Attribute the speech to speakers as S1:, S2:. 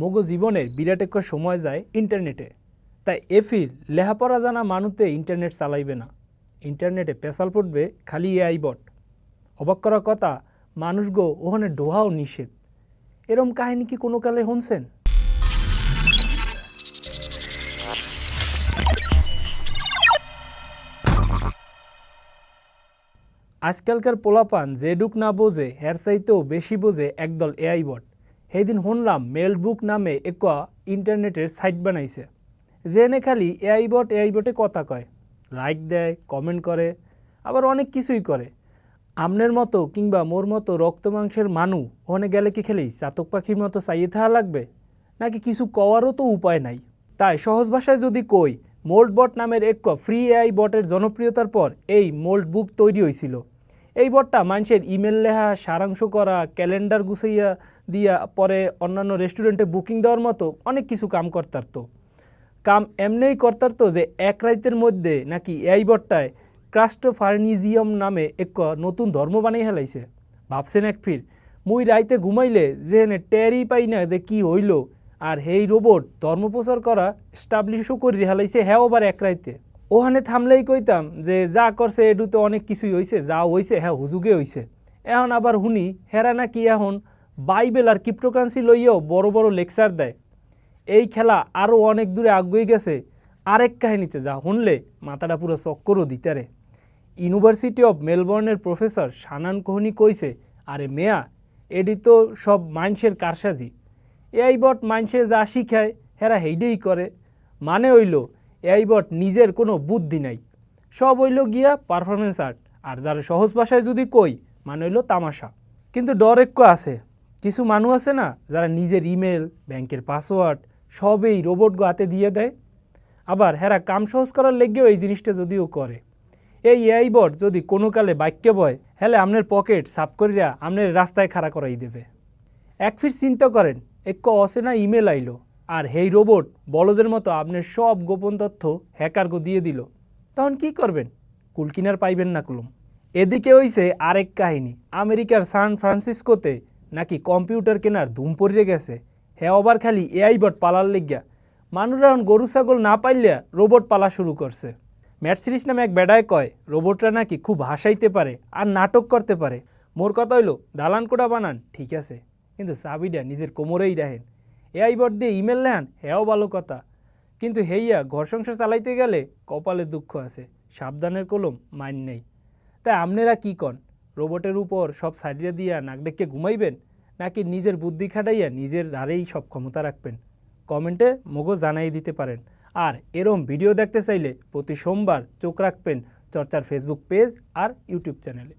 S1: মগো জীবনের বিরাট একটা সময় যায় ইন্টারনেটে। তাই এফির লেহাপড়া জানা মানুতে ইন্টারনেট চালাইবে না। ইন্টারনেটে পেশাল পড়বে খালি এআই বট। অবাক করার কথা, মানুষ গো ওখানে ডোহাও নিষেধ। এরম কাহিনী কি কোনো কালে শুনছেন? আজকালকার পোলাপান যেডুক না বোঝে, হের চাইতেও বেশি বোঝে একদল এআই বট। সেইদিন শুনলাম মেলবুক নামে এক ইন্টারনেটের সাইট বানাইছে, যেনে খালি এআই বট, এআই বটে কথা কয়। লাইক দেয় কমেন্ট করে, আবার অনেক কিছুই করে। আমনের মতো কিংবা মোর মতো রক্ত মাংসের মানু ওখানে গেলে কি খেলেই চাতক পাখির মতো চাইয়ে থাকা লাগবে? নাকি কিছু কওয়ারও তো উপায় নাই? তাই সহজ ভাষায় যদি কই মোল্ড বট নামের এক ফ্রি এআই বটের জনপ্রিয়তার পর এই মোল্ড বুক তৈরি হয়েছিল এই বটটা, মানুষের ইমেল লেখা, সারাংশ করা, ক্যালেন্ডার গুছাইয়া দিয়া পরে অন্যান্য রেস্টুরেন্টে বুকিং দেওয়ার মতো অনেক কিছু কাম করতার তো। কাম এমনিই তো যে এক রাইতের মধ্যে নাকি এই বটটায় ক্রাস্টোফার্নিজিয়াম নামে এক নতুন ধর্ম বানিয়ে হেলাইছে ভাবছেন এক ফির, মুই রাইতে ঘুমাইলে যেখানে টেরই পাই না যে কি হইল, আর হেই রোবট ধর্ম প্রচার করা স্টাবলিশও করে হেলাইছে হ্যাঁ আবার এক রাইতে। ওখানে থামলেই কইতাম যে যা করছে এডুতে অনেক কিছুই হইছে, যা হইছে হ্যাঁ হুজুগে হইছে। এখন আবার শুনি, হেরা নাকি এখন বাইবেল আর ক্রিপ্টোকারেন্সি লইয়াও বড় বড় লেকচার দেয়। এই খেলা আরও অনেক দূরে আগুয়ে গেছে। আরেক কাহিনীতে যা শুনলে মাথাটা পুরো চক্করও দিতারে ইউনিভার্সিটি অফ মেলবোর্নের প্রফেসর সানান কোহনি কইছে, আরে মেয়া, এডি তো সব মানুষের কারসাজি। এআই বট মানুষে যা শিখায়, হেরা হেইডেই করে। মানে হইল এআই বট নিজের কোনো বুদ্ধি নাই। সব হইল গিয়া পারফরমেন্স আর্ট আর যার সহজ ভাষায় যদি কই মানে হইল তামাশা। কিন্তু ডর একটু আছে। কিছু মানুষ আছে না, যারা নিজের ইমেল ব্যাংকের পাসওয়ার্ড সবেই রোবট হাতে দিয়ে দেয়। আবার হেরা কাম সহজ করার লেগেও এই জিনিসটা যদিও করে। এই এআই বট যদি কোনো কালে বাক্যে বয়, হেলে আপনার পকেট সাফ করিয়া আপনার রাস্তায় খাড়া করাই দেবে। এক ফির চিন্তা করেন, এক অচেনা ইমেল আইলো। আর হেই রোবট, বলদের মতো আপনার সব গোপন তথ্য হ্যাকারগো দিয়ে দিল। তখন কি করবেন? কুলকিনার পাইবেন না কুলুম। এদিকে হইছে আরেক কাহিনী। আমেরিকার সান ফ্রান্সিসকোতে নাকি কম্পিউটার কেনার ধুম পড়িয়ে গেছে। হ্যাঁ আবার খালি এআই বট পালার লেগিয়া। মানুষরা এখন গরু, ছাগল না পাইলিয়া রোবট পালা শুরু করছে। ম্যাটসিরিস নামে এক বেড়ায় কয়, রোবটরা নাকি খুব হাসাইতে পারে আর নাটক করতে পারে। মোর কথা হইল দালান কোটা বানান, ঠিক আছে। কিন্তু চাবিটা নিজের কোমরেই রাখেন। এআই বট দিয়ে ইমেল লেহান হ্যাও ভালো কথা। কিন্তু হেইয়া ঘর সংসার চালাইতে গেলে কপালে দুঃখ আছে, সাবধানের কলম মাইন নেই। তাই আপনারা কী কন? রোবটের উপর সব সারিয়া দিয়া নাক ঘুমাইবেন, নাকি নিজের বুদ্ধি খাটাইয়া নিজের ধারেই সব ক্ষমতা রাখবেন? কমেন্টে মগজ জানাই দিতে পারেন। আর এরম ভিডিও দেখতে চাইলে প্রতি সোমবার চোখ রাখবেন চর্চার ফেসবুক পেজ আর ইউটিউব চ্যানেলে।